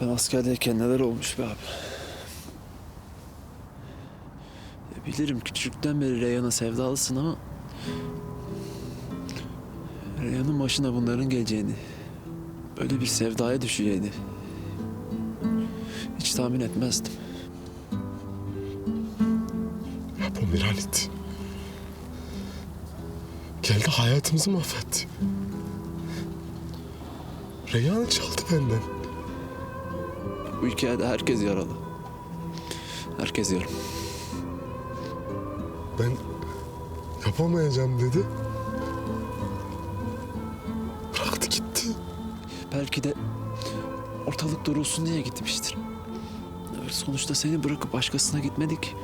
Ben askerdeyken neler olmuş be abi. Ya bilirim küçükten beri Reyhan'a sevdalısın ama... Reyhan'ın başına bunların geleceğini... Böyle bir sevdaya düşeceğini... Hiç tahmin etmezdim. Bu Miralit. Geldi hayatımızı mahvetti. Reyhan'ı çaldı benden. Bu hikayede herkes yaralı. Herkes yarım. Ben yapamayacağım dedi. Bıraktı gitti. Belki de ortalık durulsun diye gitmiştir. Sonuçta seni bırakıp başkasına gitmedik.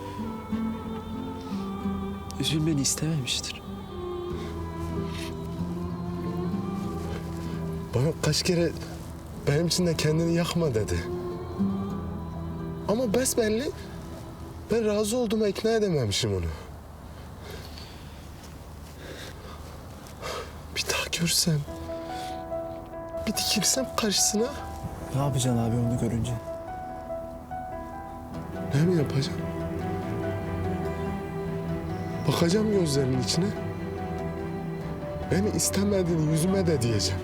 Üzülmeni istememiştir. Bana kaç kere benim için de kendini yakma dedi. Ama besbelli ben razı olduğuma ikna edememişim onu. Bir daha görsem, bir dikilsem karşısına Ne yapacaksın abi onu görünce? ne mi yapacağım? Bakacağım gözlerinin içine. Beni istemediğini yüzüme de diyeceğim.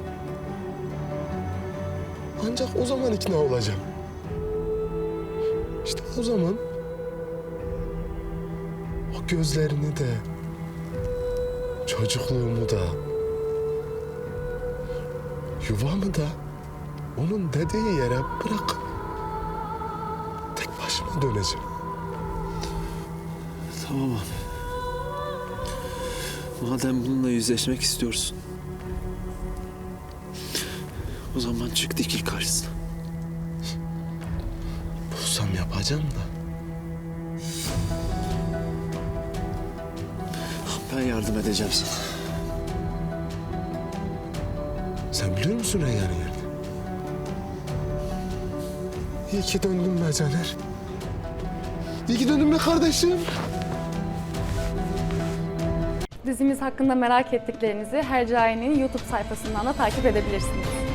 Ancak o zaman ikna olacağım. İşte o zaman o gözlerini de çocukluğumu da yuvamı da onun dediği yere bırak. Tek başıma döneceğim. Tamam abi. Madem bununla yüzleşmek istiyorsun. O zaman çık dikil karşısına. Bulsam yapacağım da. Ben yardım edeceğim sana. Sen biliyor musun Reyhan'ın yerini? İyi ki döndün be Caner. İyi ki döndün be kardeşim. Dizimiz hakkında merak ettiklerinizi Hercai'nin YouTube sayfasından da takip edebilirsiniz.